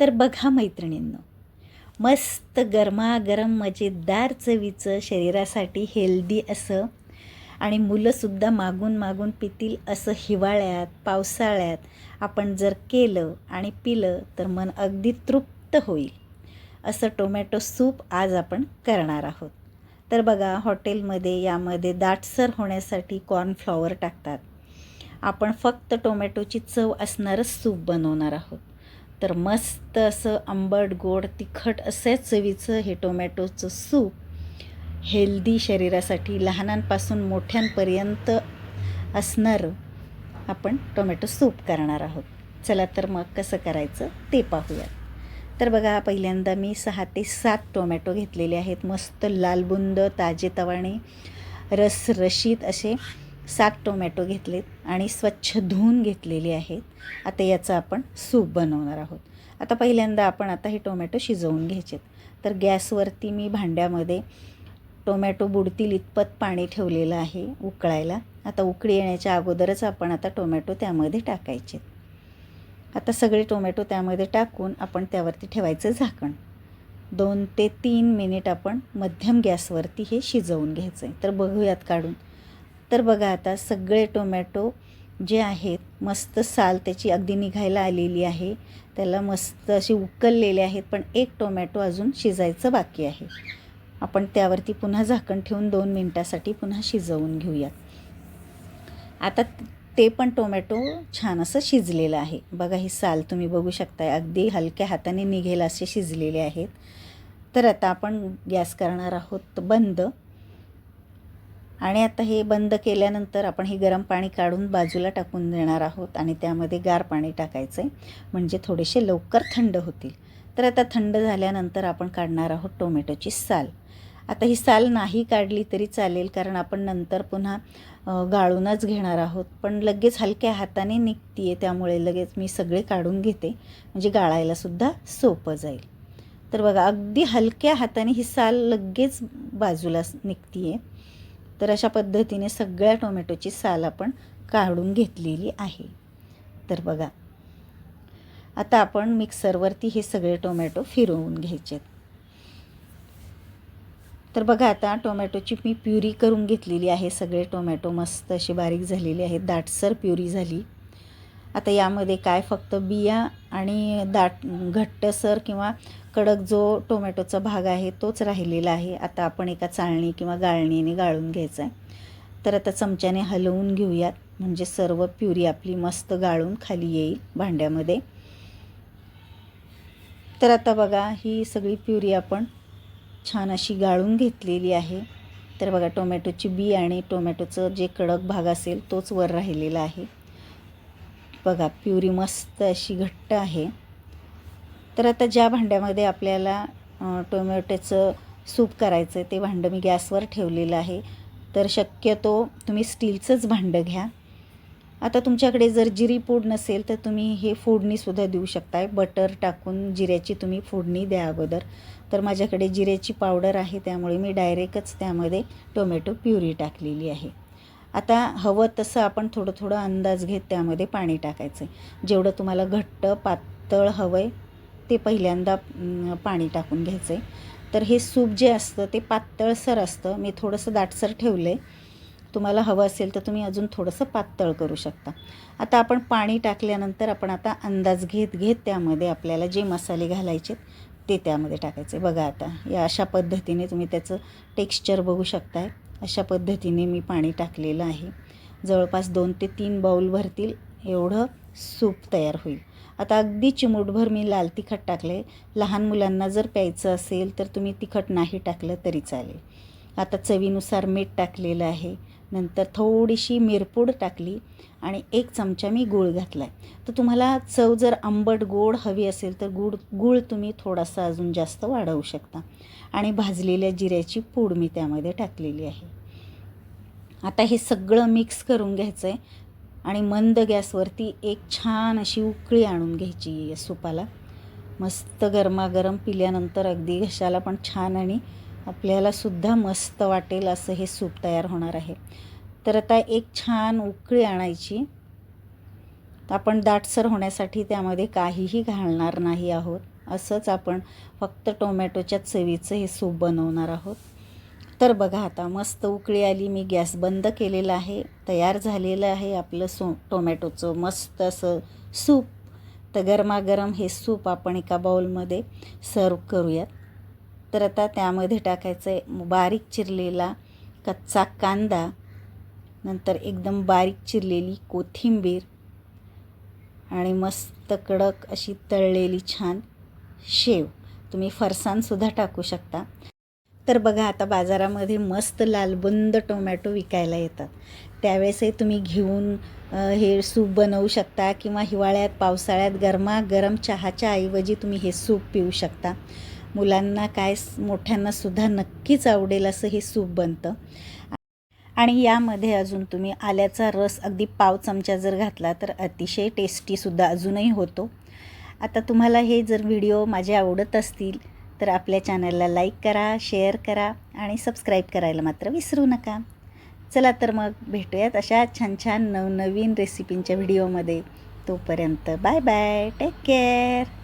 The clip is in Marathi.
तर बघा मैत्रिणींनो मस्त गरमागरम मजेदार चवीचं शरीरासाठी हेल्दी असं आणि मुलंसुद्धा मागून मागून पितील असं हिवाळ्यात पावसाळ्यात आपण जर केलं आणि पिलं तर मन अगदी तृप्त होईल. असं टोमॅटो सूप आज आपण करणार आहोत. तर बघा हॉटेलमध्ये यामध्ये दाटसर होण्यासाठी कॉर्नफ्लॉवर टाकतात. आपण फक्त टोमॅटोची चव असणारच सूप बनवणार आहोत. तर मस्त असं आंबट गोड तिखट असं चवीचं हे टोमॅटोचं सूप हेल्दी शरीरासाठी लहानांपासून मोठ्यांपर्यंत असणारं आपण टोमॅटो सूप करणार आहोत. चला तर मग कसं करायचं ते पाहूयात. तर बघा पहिल्यांदा मी सहा ते सात टोमॅटो घेतलेले आहेत. मस्त लालबुंद ताजेतवाने रसरशीत असे सात टोमॅटो घेतलेत आणि स्वच्छ धुवून घेतलेली आहेत. आता याचं आपण सूप बनवणार आहोत. आता पहिल्यांदा आपण आता हे टोमॅटो शिजवून घ्यायचेत. तर गॅसवरती मी भांड्यामध्ये टोमॅटो बुडतील इतपत पाणी ठेवलेलं आहे उकळायला. आता उकळी येण्याच्या अगोदरच आपण आता टोमॅटो त्यामध्ये टाकायचे आता सगळे टोमॅटो त्यामध्ये टाकून आपण त्यावरती ठेवायचं झाकण. दोन ते तीन मिनिट आपण मध्यम गॅसवरती हे शिजवून घ्यायचं आहे तर बघूयात काढून. तर बघा आता सगळे टोमॅटो जे आहेत मस्त साल त्याची अगदी निघायला आलेली आहे. त्याला मस्त असे उकललेले आहेत पण एक टोमॅटो अजून शिजायचं बाकी आहे. आपण त्यावरती पुन्हा झाकण ठेवून दोन मिनटासाठी पुन्हा शिजवून घेऊयात. आता ते पण टोमॅटो छान असं शिजलेलं आहे. बघा ही साल तुम्ही बघू शकताय अगदी हलक्या हाताने निघेल असे शिजलेले आहेत. तर आता आपण गॅस करणार आहोत बंद. आणि आता हे बंद केल्यानंतर आपण हे गरम पाणी काढून बाजूला टाकून देणार आहोत आणि त्यामध्ये गार पाणी टाकायचं आहे म्हणजे थोडेसे लवकर थंड होतील. तर आता थंड झाल्यानंतर आपण काढणार आहोत टोमॅटोची साल. आता ही साल नाही काढली तरी चालेल कारण आपण नंतर पुन्हा गाळूनच घेणार आहोत. पण लगेच हलक्या हाताने निघते आहे त्यामुळे लगेच मी सगळे काढून घेते. म्हणजे गाळायलासुद्धा सोपं जाईल. तर बघा अगदी हलक्या हाताने ही साल लगेच बाजूला निघते आहे तर अशा पद्धतीने सगळ्या टोमॅटोची साल आपण काढून घेतलेली आहे. तर बघा आता आपण मिक्सरवरती हे सगळे टोमॅटो फिरवून घ्यायचे तर बघा आता टोमॅटोची मी प्युरी करून घेतलेली आहे. सगळे टोमॅटो मस्त अशी बारीक झालेली आहेत. दाटसर प्युरी झाली. आता यामध्ये काय फक्त बिया आणि दाट घट्टसर किंवा कडक जो टोमॅटोचा भाग आहे तोच राहिलेला आहे. आता आपण एका चाळणी किंवा गाळणीने गाळून घ्यायचा आहे तर आता चमच्याने हलवून घेऊयात. म्हणजे सर्व प्युरी आपली मस्त गाळून खाली येईल भांड्यामध्ये. तर आता बघा ही सगळी प्युरी आपण छान अशी गाळून घेतलेली आहे. तर बघा टोमॅटोची बी आणि टोमॅटोचं जे कडक भाग असेल तोच वर राहिलेला आहे. बघा प्युरी मस्त अशी घट्ट आहे. तर आता ज्या भांड्यामध्ये आपल्याला टोमॅटोचं सूप करायचं आहे ते भांडं मी गॅसवर ठेवलेलं आहे. तर शक्यतो तुम्ही स्टीलचंच भांडं घ्या. आता तुमच्याकडे जर जिरी पूड नसेल तर तुम्ही हे फोडणीसुद्धा देऊ शकताय. बटर टाकून जिऱ्याची तुम्ही फोडणी द्या अगोदर. तर माझ्याकडे जिऱ्याची पावडर आहे त्यामुळे मी डायरेक्टच त्यामध्ये टोमॅटो प्युरी टाकलेली आहे. आता हवं तसं आपण थोडं थोडं अंदाज घेत त्यामध्ये पाणी टाकायचं आहे. जेवढं तुम्हाला घट्ट पातळ हवं आहे ते पहिल्यांदा पाणी टाकून घ्यायचं आहे. तर हे सूप जे असतं ते पातळसर असतं. मी थोडंसं दाटसर ठेवलं आहे तुम्हाला हवं असेल तर तुम्ही अजून थोडंसं पातळ करू शकता. आता आपण पाणी टाकल्यानंतर आपण आता अंदाज घेत घेत त्यामध्ये आपल्याला जे मसाले घालायचे ते त्यामध्ये टाकायचे. बघा आता या अशा पद्धतीने तुम्ही त्याचं टेक्स्चर बघू शकताय. अशा पद्धतीने मी पाणी टाकलेलं आहे. जवळपास दोन ते तीन बाऊल भरतील एवढं सूप तयार होईल. आता अगदी चिमूटभर मी लाल तिखट टाकले लहान मुलांना जर प्यायचं असेल तर तुम्ही तिखट नाही टाकलं तरी चालेल. आता चवीनुसार मीठ टाकलेलं आहे. नंतर थोडीशी मिरपूड टाकली आणि एक चमचा मी गूळ घातला आहे तर तुम्हाला चव जर आंबट गोड हवी असेल तर गूळ गूळ तुम्ही थोडासा अजून जास्त वाढवू शकता. आणि भाजलेल्या जिऱ्याची पूड मी त्यामध्ये टाकलेली आहे. आता हे सगळं मिक्स करून घ्यायचं आहे आणि मंद गॅसवरती एक छान अशी उकळी आणून घ्यायची या सुपाला. मस्त गरमागरम पिल्यानंतर अगदी घशाला पण छान आणि आपल्यालासुद्धा मस्त वाटेल असं हे सूप तयार होणार आहे. तर आता एक छान उकळी आणायची. आपण दाटसर होण्यासाठी त्यामध्ये काहीही घालणार नाही आहोत. असंच आपण फक्त टोमॅटोच्या चवीचं हे सूप बनवणार आहोत. तर बघा आता मस्त उकळी आली. मी गॅस बंद केलेला आहे. तयार झालेलं आहे आपलं सो टोमॅटोचं मस्त असं सूप. तर गरमागरम हे सूप आपण एका बाउलमध्ये सर्व करूयात. तर आता त्यामध्ये टाकायचं आहे बारीक चिरलेला कच्चा कांदा नंतर एकदम बारीक चिरलेली कोथिंबीर आणि मस्त कडक अशी तळलेली छान शेव. तुम्ही फरसाणसुद्धा टाकू शकता. तर बघा आता बाजारामध्ये मस्त लालबुंद टोमॅटो विकायला येतात. त्यावेळेसही तुम्ही घेऊन हे सूप बनवू शकता किंवा हिवाळ्यात पावसाळ्यात गरमागरम चहाच्या ऐवजी तुम्ही हे सूप पिऊ शकता. मुलांना काय मोठ्यांनासुद्धा नक्कीच आवडेल असं हे सूप बनतं. आणि यामध्ये अजून तुम्ही आल्याचा रस अगदी पाव चमचा जर घातला तर अतिशय टेस्टीसुद्धा अजूनही होतो. आता तुम्हाला हे जर व्हिडिओ माझे आवडत असतील तर आपल्या चॅनलला लाईक करा शेअर करा आणि सबस्क्राईब करायला मात्र विसरू नका. चला तर मग भेटूयात अशा छान छान नवनवीन रेसिपींच्या व्हिडिओमध्ये. तोपर्यंत बाय बाय टेक केअर.